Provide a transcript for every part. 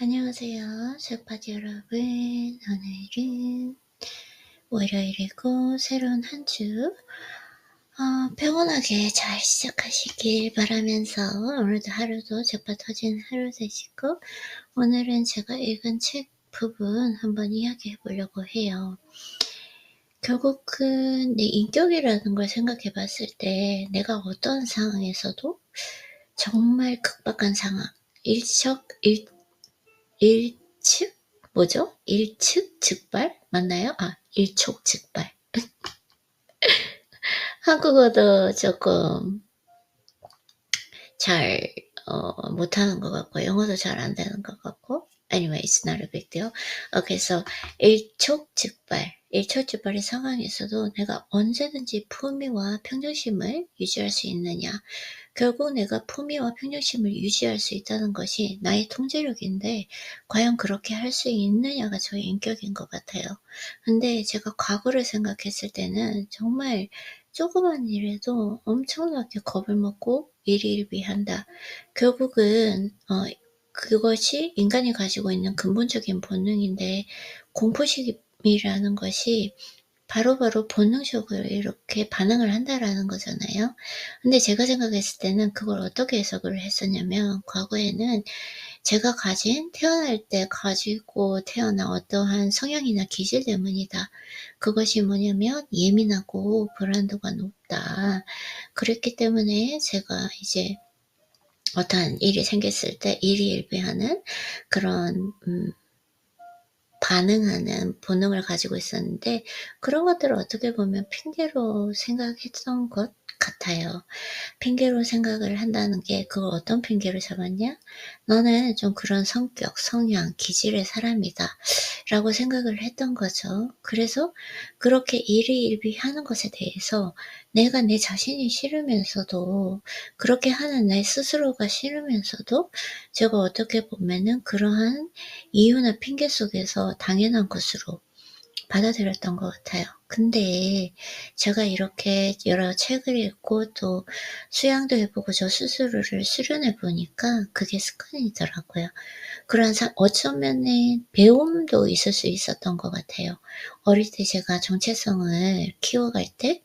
안녕하세요. 책바지 여러분. 오늘은 월요일이고 새로운 한 주, 어, 평온하게 잘 시작하시길 바라면서 오늘도 하루도 제파 터진 하루 되시고 오늘은 제가 읽은 책 부분 한번 이야기해 보려고 해요. 결국은 내 인격이라는 걸 생각해 봤을 때 내가 어떤 상황에서도 정말 극박한 상황, 일척, 일, 일측? 뭐죠? 일측 즉발? 맞나요? 아, 일촉 즉발. 한국어도 조금 잘 어, 못하는 것 같고 영어도 잘 안 되는 것 같고 anyway it's not a big deal. 어, 그래서 일촉즉발 일촉즉발의 상황에서도 내가 언제든지 품위와 평정심을 유지할 수 있느냐 결국 내가 품위와 평정심을 유지할 수 있다는 것이 나의 통제력인데 과연 그렇게 할 수 있느냐가 저의 인격인 것 같아요. 근데 제가 과거를 생각했을 때는 정말 조그만 일에도 엄청나게 겁을 먹고 일일비한다. 결국은 어, 그것이 인간이 가지고 있는 근본적인 본능인데 공포심이 라는 것이 바로바로 바로 본능적으로 이렇게 반응을 한다라는 거잖아요. 근데 제가 생각했을 때는 그걸 어떻게 해석을 했었냐면 과거에는 제가 가진 태어날 때 가지고 태어난 어떠한 성향이나 기질 때문이다. 그것이 뭐냐면 예민하고 불안도가 높다. 그랬기 때문에 제가 이제 어떠한 일이 생겼을 때 일희일비하는 그런 음, 반응하는 본능을 가지고 있었는데 그런 것들을 어떻게 보면 핑계로 생각했던 것 같아요. 핑계로 생각을 한다는 게 그걸 어떤 핑계로 잡았냐? 너는 좀 그런 성격, 성향, 기질의 사람이다. 라고 생각을 했던 거죠. 그래서 그렇게 일희일비 하는 것에 대해서 내가 내 자신이 싫으면서도 그렇게 하는 내 스스로가 싫으면서도 제가 어떻게 보면은 그러한 이유나 핑계 속에서 당연한 것으로 받아들였던 것 같아요. 근데 제가 이렇게 여러 책을 읽고 또 수양도 해보고 저 스스로를 수련해 보니까 그게 습관이더라고요. 그런 사, 어쩌면은 배움도 있을 수 있었던 것 같아요. 어릴 때 제가 정체성을 키워갈 때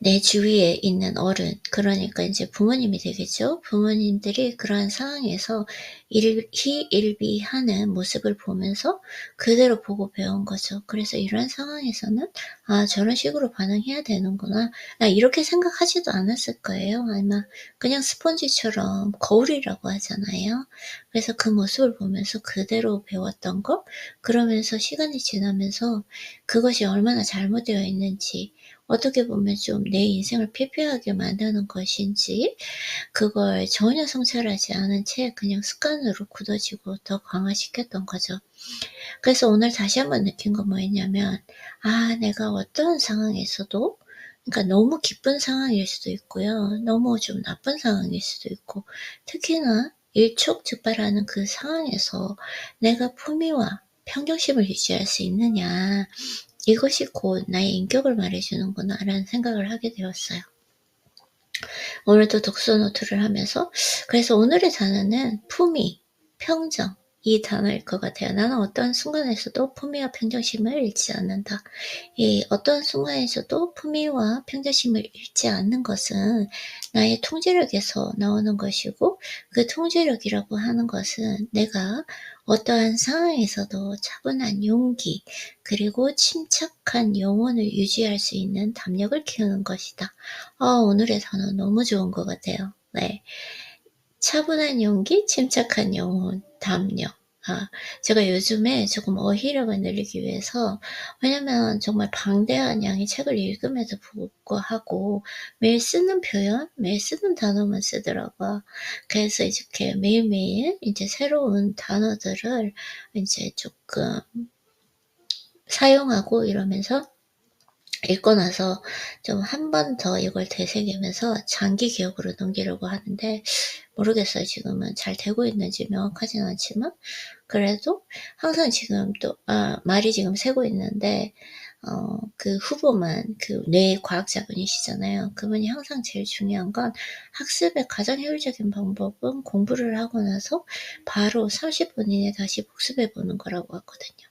내 주위에 있는 어른, 그러니까 이제 부모님이 되겠죠. 부모님들이 그러한 상황에서 일 희일비하는 모습을 보면서 그대로 보고 배운 거죠. 그래서 이런 상황에서는 아 저런 식으로 반응해야 되는구나. 아, 이렇게 생각하지도 않았을 거예요. 아마 그냥 스펀지처럼 거울이라고 하잖아요. 그래서 그 모습을 보면서 그대로 배웠던 거. 그러면서 시간이 지나면서 그것이 얼마나 잘못되어 있는지 어떻게 보면 좀 내 인생을 피폐하게 만드는 것인지 그걸 전혀 성찰하지 않은 채 그냥 습관으로 굳어지고 더 강화시켰던 거죠. 그래서 오늘 다시 한번 느낀 건 뭐였냐면 아 내가 어떤 상황에서도 그러니까 너무 기쁜 상황일 수도 있고요. 너무 좀 나쁜 상황일 수도 있고 특히나 일촉즉발하는 그 상황에서 내가 품위와 평정심을 유지할 수 있느냐 이것이 곧 나의 인격을 말해주는구나 라는 생각을 하게 되었어요. 오늘도 독서 노트를 하면서 그래서 오늘의 단어는 품위, 평정 이 단어일 것 같아요. 나는 어떤 순간에서도 품위와 평정심을 잃지 않는다. 이 어떤 순간에서도 품위와 평정심을 잃지 않는 것은 나의 통제력에서 나오는 것이고 그 통제력이라고 하는 것은 내가 어떠한 상황에서도 차분한 용기 그리고 침착한 영혼을 유지할 수 있는 담력을 키우는 것이다. 어, 오늘의 단어 너무 좋은 것 같아요. 네. 차분한 용기, 침착한 영혼, 담력. 아, 제가 요즘에 조금 어휘력을 늘리기 위해서 왜냐면 정말 방대한 양의 책을 읽음에도 불구하고 매일 쓰는 표현, 매일 쓰는 단어만 쓰더라고요. 그래서 이렇게 매일매일 이제 새로운 단어들을 이제 조금 사용하고 이러면서 읽고 나서 좀 한 번 더 이걸 되새기면서 장기 기억으로 넘기려고 하는데 모르겠어요. 지금은 잘 되고 있는지 명확하진 않지만 그래도 항상 지금 또 아, 말이 지금 새고 있는데 어, 그 후보만 그 뇌 과학자분이시잖아요. 그분이 항상 제일 중요한 건 학습의 가장 효율적인 방법은 공부를 하고 나서 바로 30분 이내 다시 복습해 보는 거라고 하거든요.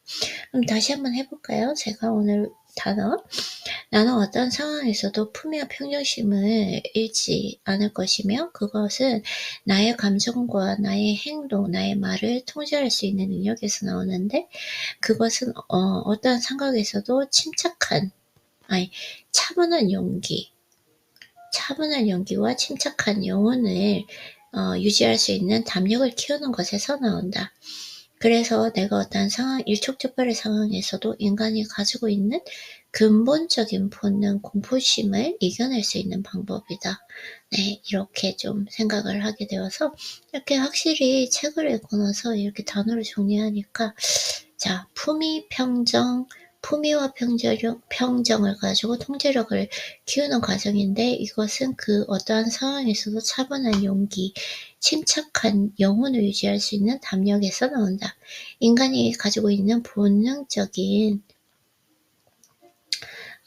그럼 다시 한번 해볼까요? 제가 오늘 단어 나는 어떤 상황에서도 품위와 평정심을 잃지 않을 것이며 그것은 나의 감정과 나의 행동, 나의 말을 통제할 수 있는 능력에서 나오는데 그것은 어, 떠한 상황에서도 침착한 아니 차분한 용기 차분한 용기와 침착한 영혼을 어, 유지할 수 있는 담력을 키우는 것에서 나온다. 그래서 내가 어떤 상황, 일촉즉발의 상황에서도 인간이 가지고 있는 근본적인 본능, 공포심을 이겨낼 수 있는 방법이다. 네, 이렇게 좀 생각을 하게 되어서 이렇게 확실히 책을 읽고 나서 이렇게 단어를 정리하니까 자, 품위, 평정, 품위와 평정, 평정 을 가지고 통제력을 키우는 과정인데 이것은 그 어떠한 상황에서도 차분한 용기, 침착한 영혼을 유지할 수 있는 담력에서 나온다. 인간이 가지고 있는 본능적인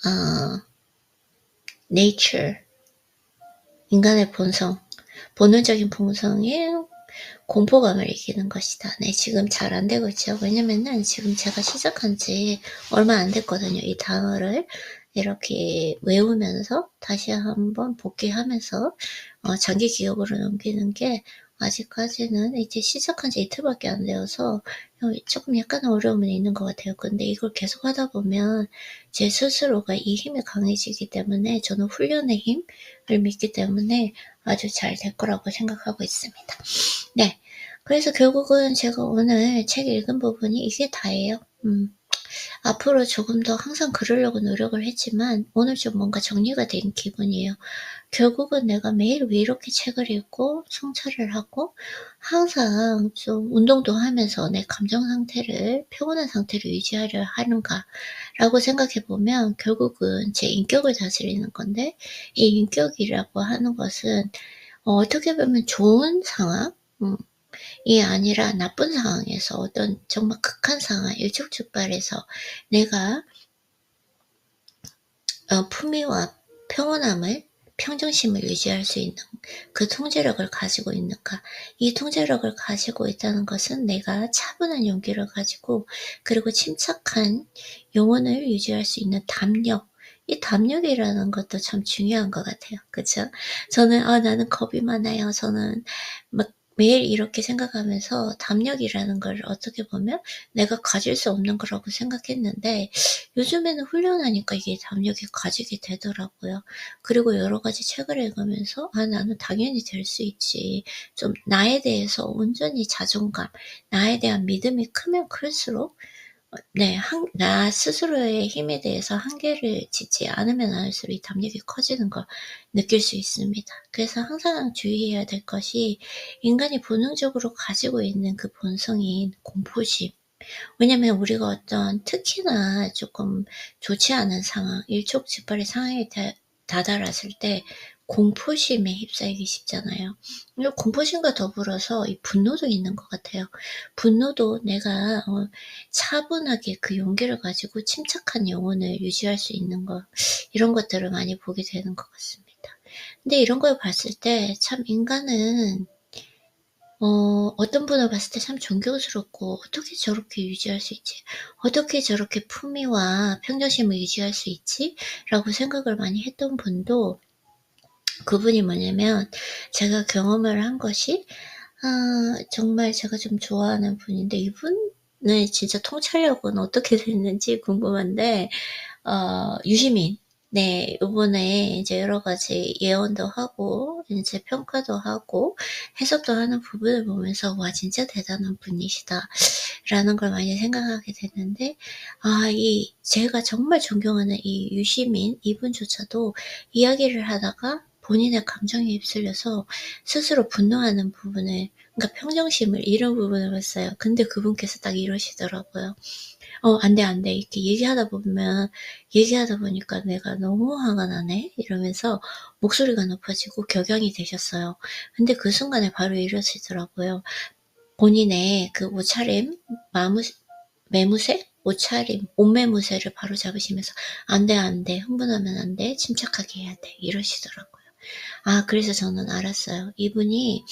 어, nature, 인간의 본성, 본능적인 본성이 공포감을 이기는 것이다. 네, 지금 잘 안 되고 있죠. 왜냐면은 지금 제가 시작한 지 얼마 안 됐거든요. 이 단어를 이렇게 외우면서 다시 한번 복귀하면서 어, 장기 기억으로 넘기는 게 아직까지는 이제 시작한 지 이틀밖에 안 되어서 조금 약간 어려움은 있는 것 같아요. 근데 이걸 계속 하다 보면 제 스스로가 이 힘이 강해지기 때문에 저는 훈련의 힘을 믿기 때문에 아주 잘 될 거라고 생각하고 있습니다. 네. 그래서 결국은 제가 오늘 책 읽은 부분이 이게 다예요. 음. 앞으로 조금 더 항상 그러려고 노력을 했지만 오늘 좀 뭔가 정리가 된 기분이에요. 결국은 내가 매일 왜 이렇게 책을 읽고 성찰을 하고 항상 좀 운동도 하면서 내 감정 상태를 평온한 상태를 유지하려 하는가 라고 생각해 보면 결국은 제 인격을 다스리는 건데 이 인격이라고 하는 것은 어, 떻게 보면 좋은 상황 음, 이 아니라 나쁜 상황에서 어떤 정말 극한 상황, 일촉즉발해서 내가 어, 품위와 평온함을 평정심을 유지할 수 있는 그 통제력을 가지고 있는가. 이 통제력을 가지고 있다는 것은 내가 차분한 용기를 가지고 그리고 침착한 영혼을 유지할 수 있는 담력, 이 담력이라는 것도 참 중요한 것 같아요. 그쵸? 저는, 아, 나는 겁이 많아요. 저는 막 매일 이렇게 생각하면서 담력이라는 걸 어떻게 보면 내가 가질 수 없는 거라고 생각했는데 요즘에는 훈련하니까 이게 담력이 가지게 되더라고요. 그리고 여러 가지 책을 읽으면서 아 나는 당연히 될 수 있지. 좀 나에 대해서 온전히 자존감, 나에 대한 믿음이 크면 클수록 네, 한, 나 스스로의 힘에 대해서 한계를 짓지 않으면 않을수록 이 담력이 커지는 걸 느낄 수 있습니다. 그래서 항상 주의해야 될 것이 인간이 본능적으로 가지고 있는 그 본성인 공포심. 왜냐면 우리가 어떤 특히나 조금 좋지 않은 상황, 일촉즉발의 상황에 다다랐을 때 공포심에 휩싸이기 쉽잖아요. 공포심과 더불어서 이 분노도 있는 것 같아요. 분노도 내가 어, 차분하게 그 용기를 가지고 침착한 영혼을 유지할 수 있는 것 이런 것들을 많이 보게 되는 것 같습니다. 근데 이런 걸 봤을 때 참 인간은 어, 어떤 분을 봤을 때 참 존경스럽고 어떻게 저렇게 유지할 수 있지? 어떻게 저렇게 품위와 평정심을 유지할 수 있지? 라고 생각을 많이 했던 분도 그분이 뭐냐면 제가 경험을 한 것이 아, 정말 제가 좀 좋아하는 분인데 이분은 진짜 통찰력은 어떻게 됐는지 궁금한데 어, 유시민 네, 이번에 이제 여러 가지 예언도 하고, 이제 평가도 하고, 해석도 하는 부분을 보면서, 와, 진짜 대단한 분이시다. 라는 걸 많이 생각하게 됐는데, 아, 이, 제가 정말 존경하는 이 유시민, 이분조차도 이야기를 하다가 본인의 감정에 휩쓸려서 스스로 분노하는 부분을 그러니까 평정심을 잃은 부분을 봤어요. 근데 그분께서 딱 이러시더라고요. 어, 안 돼, 안 돼. 이렇게 얘기하다 보면, 얘기하다 보니까 내가 너무 화가 나네? 이러면서 목소리가 높아지고 격양이 되셨어요. 근데 그 순간에 바로 이러시더라고요. 본인의 그 옷차림, 마무, 매무새? 옷차림, 옷매무새를 바로 잡으시면서 안 돼, 안 돼, 흥분하면 안 돼, 침착하게 해야 돼 이러시더라고요. 아 그래서 저는 알았어요. 이분이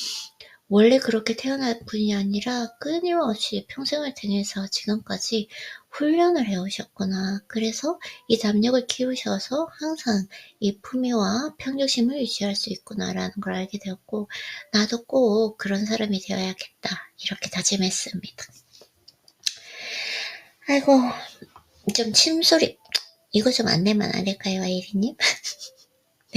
원래 그렇게 태어난 분이 아니라 끊임없이 평생을 다해서 지금까지 훈련을 해오셨구나. 그래서 이 담력을 키우셔서 항상 이 품위와 평정심을 유지할 수 있구나라는 걸 알게 되었고 나도 꼭 그런 사람이 되어야겠다. 이렇게 다짐했습니다. 아이고 좀 침소리 이거 좀 안내만 안 될까요 아이리님?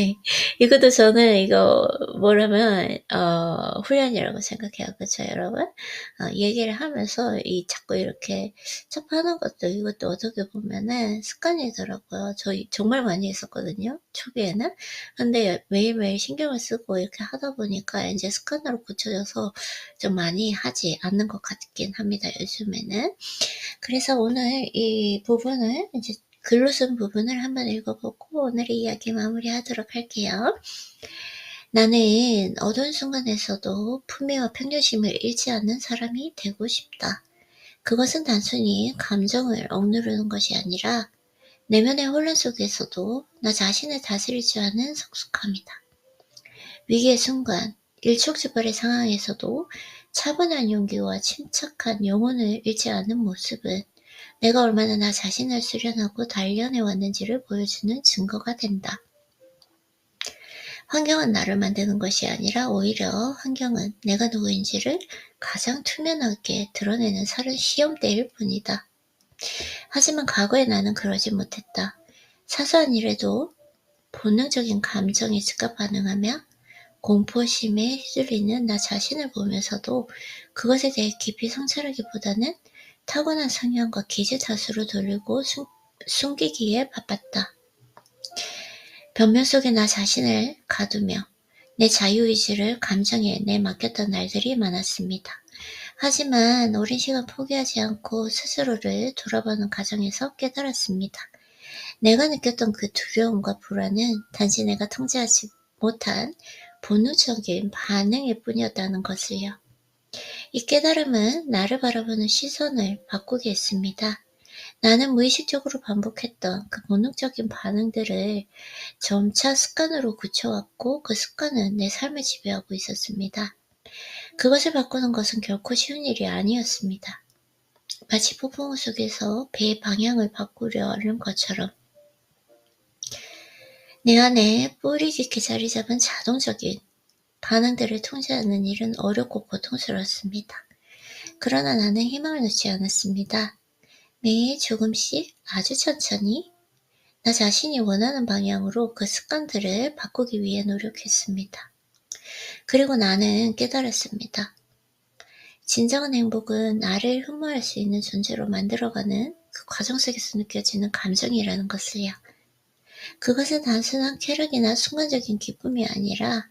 네. 이것도 저는 이거 뭐라면 어 훈련이라고 생각해요. 그렇죠, 여러분? 어 얘기를 하면서 이 자꾸 이렇게 접하는 것도 이것도 어떻게 보면은 습관이더라고요. 저 정말 많이 했었거든요. 초기에는. 근데 매일매일 신경을 쓰고 이렇게 하다 보니까 이제 습관으로 굳혀져서 좀 많이 하지 않는 것 같긴 합니다. 요즘에는. 그래서 오늘 이 부분을 이제 글로 쓴 부분을 한번 읽어보고 오늘의 이야기 마무리하도록 할게요. 나는 어두운 순간에서도 품위와 평정심을 잃지 않는 사람이 되고 싶다. 그것은 단순히 감정을 억누르는 것이 아니라 내면의 혼란 속에서도 나 자신을 다스리지 않은 성숙함이다. 위기의 순간, 일촉즉발의 상황에서도 차분한 용기와 침착한 영혼을 잃지 않은 모습은 내가 얼마나 나 자신을 수련하고 단련해 왔는지를 보여주는 증거가 된다. 환경은 나를 만드는 것이 아니라 오히려 환경은 내가 누구인지를 가장 투명하게 드러내는 사른 시험대일 뿐이다. 하지만 과거의 나는 그러지 못했다. 사소한 일에도 본능적인 감정에 즉각 반응하며 공포심에 휘둘리는 나 자신을 보면서도 그것에 대해 깊이 성찰하기보다는 타고난 성향과 기재자수로 돌리고 숨, 숨기기에 바빴다. 변명 속에 나 자신을 가두며 내 자유의지를 감정에 내맡겼던 날들이 많았습니다. 하지만 오랜 시간 포기하지 않고 스스로를 돌아보는 과정에서 깨달았습니다. 내가 느꼈던 그 두려움과 불안은 단지 내가 통제하지 못한 본능적인 반응일 뿐이었다는 것을요. 이 깨달음은 나를 바라보는 시선을 바꾸게 했습니다. 나는 무의식적으로 반복했던 그 본능적인 반응들을 점차 습관으로 굳혀왔고 그 습관은 내 삶을 지배하고 있었습니다. 그것을 바꾸는 것은 결코 쉬운 일이 아니었습니다. 마치 폭풍우 속에서 배의 방향을 바꾸려 하는 것처럼 내 안에 뿌리 깊게 자리 잡은 자동적인 반응들을 통제하는 일은 어렵고 고통스럽습니다. 그러나 나는 희망을 놓지 않았습니다. 매일 조금씩 아주 천천히 나 자신이 원하는 방향으로 그 습관들을 바꾸기 위해 노력했습니다. 그리고 나는 깨달았습니다. 진정한 행복은 나를 흠모할 수 있는 존재로 만들어가는 그 과정 속에서 느껴지는 감정이라는 것을요. 그것은 단순한 쾌락이나 순간적인 기쁨이 아니라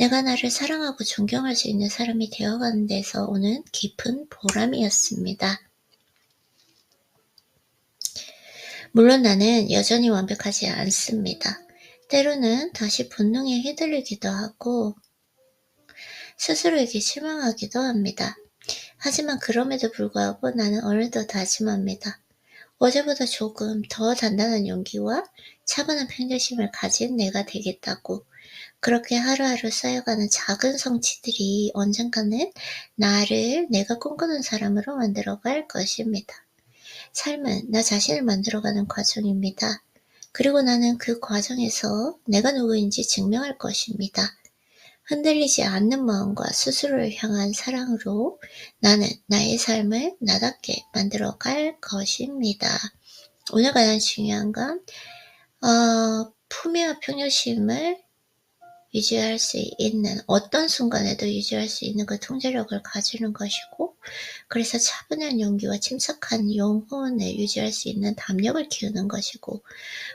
내가 나를 사랑하고 존경할 수 있는 사람이 되어가는 데서 오는 깊은 보람이었습니다. 물론 나는 여전히 완벽하지 않습니다. 때로는 다시 본능에 휘둘리기도 하고 스스로에게 실망하기도 합니다. 하지만 그럼에도 불구하고 나는 오늘도 다짐합니다. 어제보다 조금 더 단단한 용기와 차분한 평정심을 가진 내가 되겠다고 그렇게 하루하루 쌓여가는 작은 성취들이 언젠가는 나를 내가 꿈꾸는 사람으로 만들어갈 것입니다. 삶은 나 자신을 만들어가는 과정입니다. 그리고 나는 그 과정에서 내가 누구인지 증명할 것입니다. 흔들리지 않는 마음과 스스로를 향한 사랑으로 나는 나의 삶을 나답게 만들어 갈 것입니다. 오늘 가장 중요한 건 어, 품위와 평정심을 유지할 수 있는 어떤 순간에도 유지할 수 있는 그 통제력을 가지는 것이고 그래서 차분한 용기와 침착한 영혼을 유지할 수 있는 담력을 키우는 것이고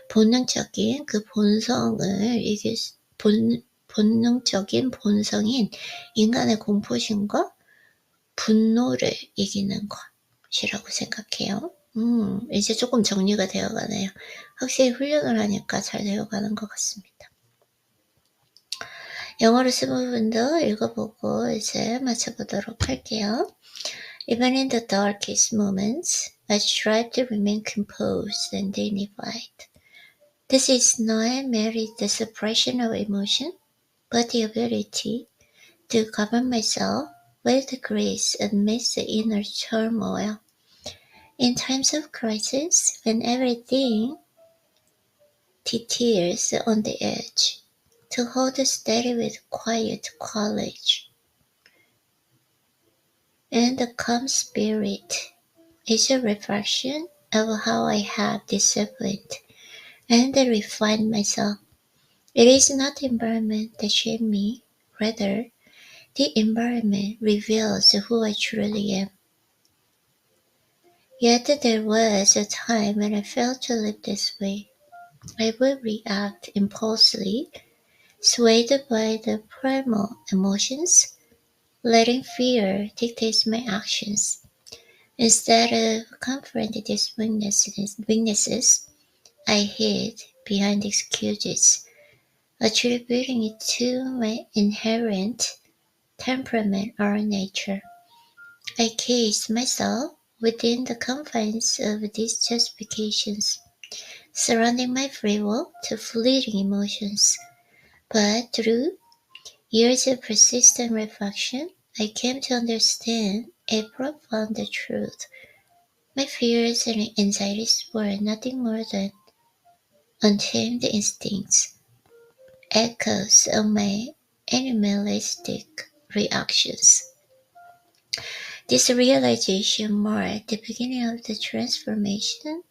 본능적인 그 본성을 이길 본 본능적인 본성인 인간의 공포심과 분노를 이기는 것이라고 생각해요. 음, 이제 조금 정리가 되어 가네요. 확실히 훈련을 하니까 잘 되어 가는 것 같습니다. 영어로 쓴 부분도 읽어보고 이제 마쳐보도록 할게요. Even in the darkest moments, I strive to remain composed and dignified. This is not merely the suppression of emotion, but the ability to govern myself with grace amidst the inner turmoil. In times of crisis, when everything teeters on the edge, to hold steady with quiet courage and a calm spirit is a reflection of how I have disciplined and refined myself. It is not environment that shaped me, rather, the environment reveals who I truly am. Yet there was a time when I failed to live this way. I would react impulsively, swayed by the primal emotions, letting fear dictate my actions. Instead of confronting these weaknesses, weaknesses, I hid behind excuses, attributing it to my inherent temperament or nature. I case myself within the confines of these justifications, surrounding my free will to fleeting emotions. But through years of persistent reflection, I came to understand a profound truth. My fears and anxieties were nothing more than untamed instincts, echoes of my animalistic reactions. This realization marked the beginning of the transformation.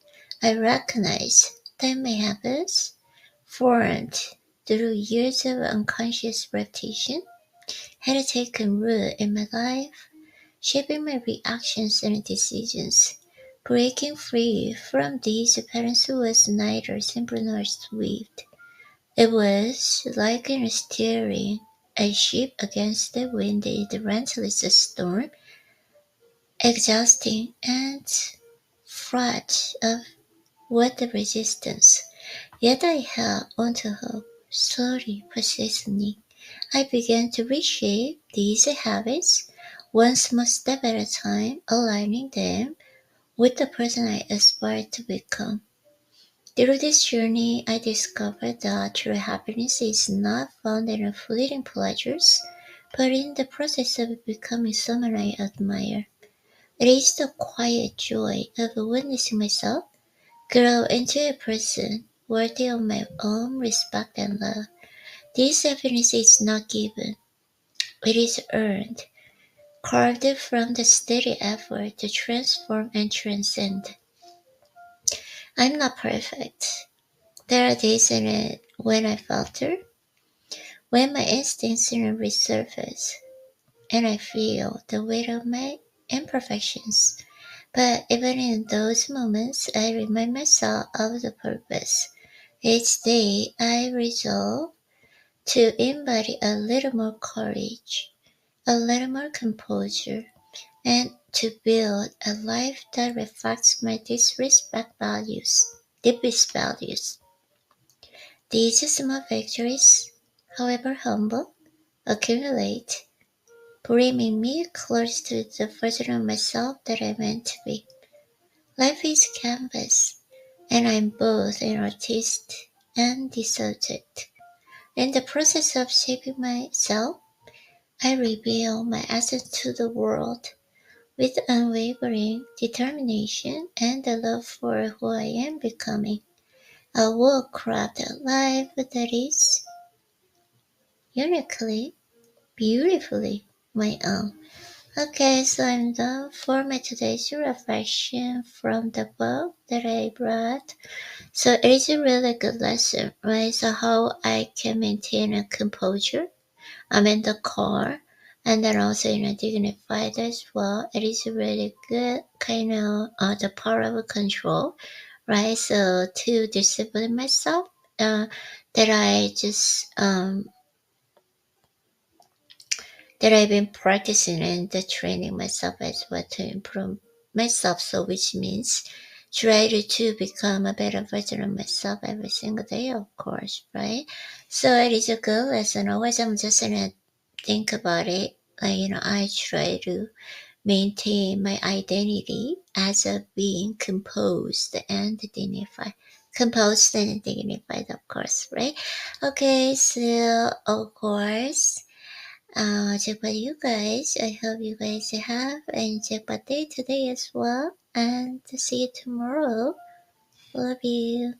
I recognized that my habits, formed through years of unconscious repetition, had taken root in my life, shaping my reactions and decisions. Breaking free from these patterns was neither simple nor swift. It was like steering a ship against the wind in the relentless storm, exhausting and fraught of the resistance. Yet I held onto hope, slowly, persistently. I began to reshape these habits, one small step at a time, aligning them with the person I aspired to become. Through this journey, I discovered that true happiness is not found in fleeting pleasures, but in the process of becoming someone I admire. It is the quiet joy of witnessing myself grow into a person worthy of my own respect and love. This happiness is not given, it is earned, carved from the steady effort to transform and transcend. I'm not perfect. There are days in it when I falter, when my instincts resurface, and I feel the weight of my imperfections. But even in those moments, I remind myself of the purpose. Each day, I resolve to embody a little more courage, a little more composure, and to build a life that reflects my disrespect values, deepest values. These small victories, however humble, accumulate, bringing me close to the version of myself that I meant to be. Life is canvas, and I'm both an artist and the subject. In the process of shaping myself, I reveal my essence to the world with unwavering determination and a love for who I am becoming. A will craft a life that is uniquely, beautifully my own. Okay, so I'm done for my today's reflection from the book that I brought. So it is a really good lesson, right? So how I can maintain a composure. I'm in the car and then also you know dignified as well it is a really good kind of uh, the power of control right so to discipline myself uh, that i just um that i've been practicing and training myself as well to improve myself so which means try to, become a better version of myself every single day of course right so it is a good lesson always i'm just gonna think about it. Like, you know, I try to maintain my identity as a being composed and dignified. Composed and dignified, of course, right? Okay, so of course, uh, jackpot you guys. I hope you guys have a jackpot day today as well. And see you tomorrow. Love you.